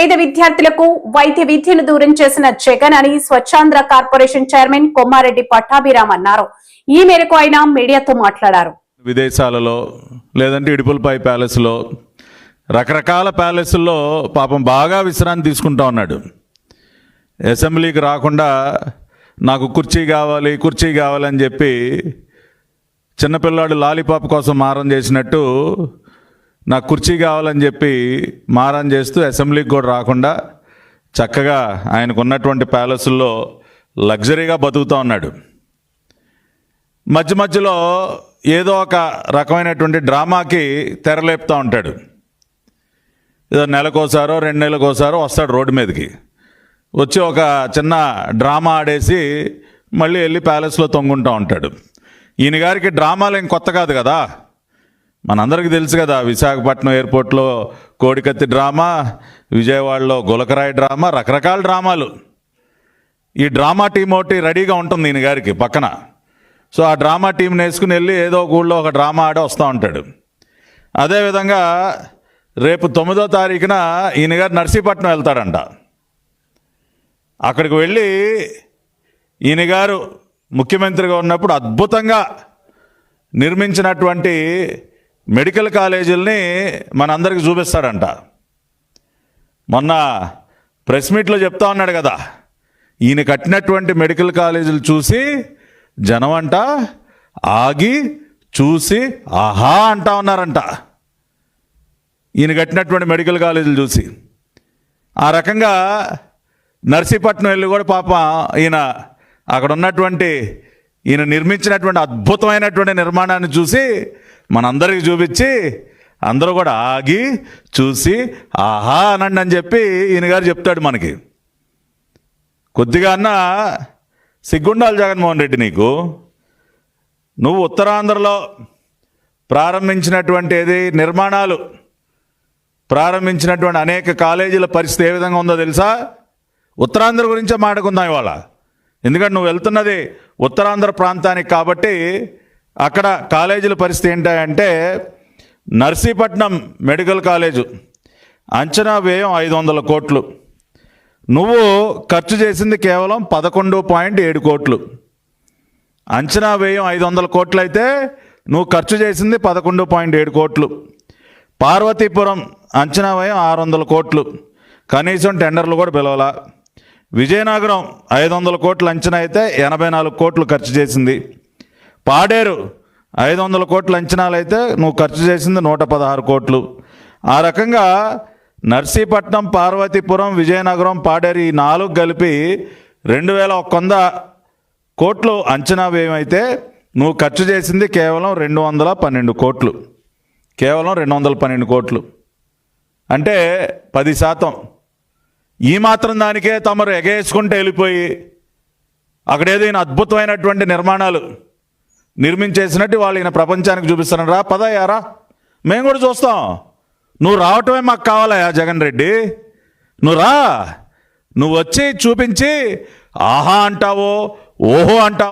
పేద విద్యార్థులకు వైద్య విద్యను దూరం చేసిన జగన్ అని స్వచ్ఛాంధ్ర కార్పొరేషన్ చైర్మన్ కొమ్మారెడ్డి పట్టాభిరామ్ అన్నారు. ఈ మేరకు ఆయన మీడియాతో మాట్లాడారు. విదేశాలలో లేదంటే ఇడుపులపై ప్యాలెస్లో రకరకాల ప్యాలెస్ల్లో పాపం బాగా విశ్రాంతి తీసుకుంటా ఉన్నాడు. అసెంబ్లీకి రాకుండా నాకు కుర్చీ కావాలి కుర్చీ కావాలని చెప్పి చిన్నపిల్లాడు లాలీపాప్ కోసం మారం చేసినట్టు నాకు కుర్చీ కావాలని చెప్పి మారం చేస్తూ అసెంబ్లీకి కూడా రాకుండా చక్కగా ఆయనకు ఉన్నటువంటి ప్యాలెస్ల్లో లగ్జరీగా బతుకుతూ ఉన్నాడు. మధ్య మధ్యలో ఏదో ఒక రకమైనటువంటి డ్రామాకి తెరలేపుతూ ఉంటాడు. ఏదో నెలకోసారో రెండు నెలలకోసారో వస్తాడు రోడ్డు మీదకి. వచ్చి ఒక చిన్న డ్రామా ఆడేసి మళ్ళీ వెళ్ళి ప్యాలెస్లో తొంగుంటూ ఉంటాడు. ఈయన గారికి డ్రామాలు ఏం కొత్త కాదు కదా. మనందరికీ తెలుసు కదా విశాఖపట్నం ఎయిర్పోర్ట్లో కోడికత్తి డ్రామా విజయవాడలో గులకరాయి డ్రామా రకరకాల డ్రామాలు. ఈ డ్రామా టీం ఒకటి రెడీగా ఉంటుంది ఈయన గారికి పక్కన. సో ఆ డ్రామా టీంని వేసుకుని వెళ్ళి ఏదో ఒక ఊళ్ళో ఒక డ్రామా ఆడి వస్తూ ఉంటాడు. అదేవిధంగా రేపు తొమ్మిదో తారీఖున ఈయన గారు నర్సీపట్నం వెళ్తాడంట. అక్కడికి వెళ్ళి ఈయన గారు ముఖ్యమంత్రిగా ఉన్నప్పుడు అద్భుతంగా నిర్మించినటువంటి మెడికల్ కాలేజీలని మనందరికి చూపిస్తాడంట. మొన్న ప్రెస్ మీట్లో చెప్తా ఉన్నాడు కదా ఈయన కట్టినటువంటి మెడికల్ కాలేజీలు చూసి జనం అంట ఆగి చూసి ఆహా అంటా ఉన్నారంట. ఈయన కట్టినటువంటి మెడికల్ కాలేజీలు చూసి. ఆ రకంగా నర్సీపట్నం వెళ్ళి కూడా పాప ఈయన అక్కడ ఉన్నటువంటి ఈయన నిర్మించినటువంటి అద్భుతమైనటువంటి నిర్మాణాన్ని చూసి మనందరికి చూపించి అందరూ కూడా ఆగి చూసి ఆహా అనండి అని చెప్పి ఈయన గారు చెప్తాడు మనకి. కొద్దిగా అన్న సిగ్గుండాలి జగన్మోహన్ రెడ్డి నీకు. నువ్వు ఉత్తరాంధ్రలో ప్రారంభించినటువంటి ఏది? నిర్మాణాలు. ప్రారంభించినటువంటి అనేక కాలేజీల పరిస్థితి ఏ విధంగా ఉందో తెలుసా? ఉత్తరాంధ్ర గురించే మాట్లాడుకుందాం ఇవాళ. ఎందుకంటే నువ్వు వెళ్తున్నది ఉత్తరాంధ్ర ప్రాంతానికి కాబట్టి అక్కడ కాలేజీల పరిస్థితి ఏంటంటే నర్సీపట్నం మెడికల్ కాలేజు. అంచనా వ్యయం ఐదు వందల కోట్లు. నువ్వు ఖర్చు చేసింది కేవలం పదకొండు పాయింట్ ఏడు కోట్లు. అంచనా వ్యయం ఐదు వందల కోట్లు అయితే నువ్వు ఖర్చు చేసింది పదకొండు పాయింట్ ఏడు కోట్లు. పార్వతీపురం అంచనా వ్యయం ఆరు వందల కోట్లు. కనీసం టెండర్లు కూడా పిలవలా. విజయనగరం ఐదు వందల కోట్లు అంచనా అయితే ఎనభై నాలుగు కోట్లు ఖర్చు చేసింది. పాడేరు. ఐదు వందల కోట్ల అంచనాలు అయితే నువ్వు ఖర్చు చేసింది నూట పదహారు కోట్లు. ఆ రకంగా నర్సీపట్నం పార్వతీపురం విజయనగరం పాడేరు ఈ నాలుగు కలిపి రెండు వేల ఒక వంద కోట్లు అంచనా వ్యయమైతే నువ్వు ఖర్చు చేసింది కేవలం రెండు వందల పన్నెండు కోట్లు. కేవలం రెండు వందల పన్నెండు కోట్లు. అంటే పది శాతం. ఈ మాత్రం దానికే తమరు ఎగేసుకుంటూ వెళ్ళిపోయి అక్కడ అద్భుతమైనటువంటి నిర్మాణాలు. నిర్మించేసినట్టు వాళ్ళు ఈయన ప్రపంచానికి చూపిస్తాను రా పదయ్యారా? మేము కూడా చూస్తాం. నువ్వు రావటమే మాకు కావాలయా జగన్ రెడ్డి. నువ్వు రా. నువ్వు వచ్చి చూపించి ఆహా అంటావో ఓహో అంటావు.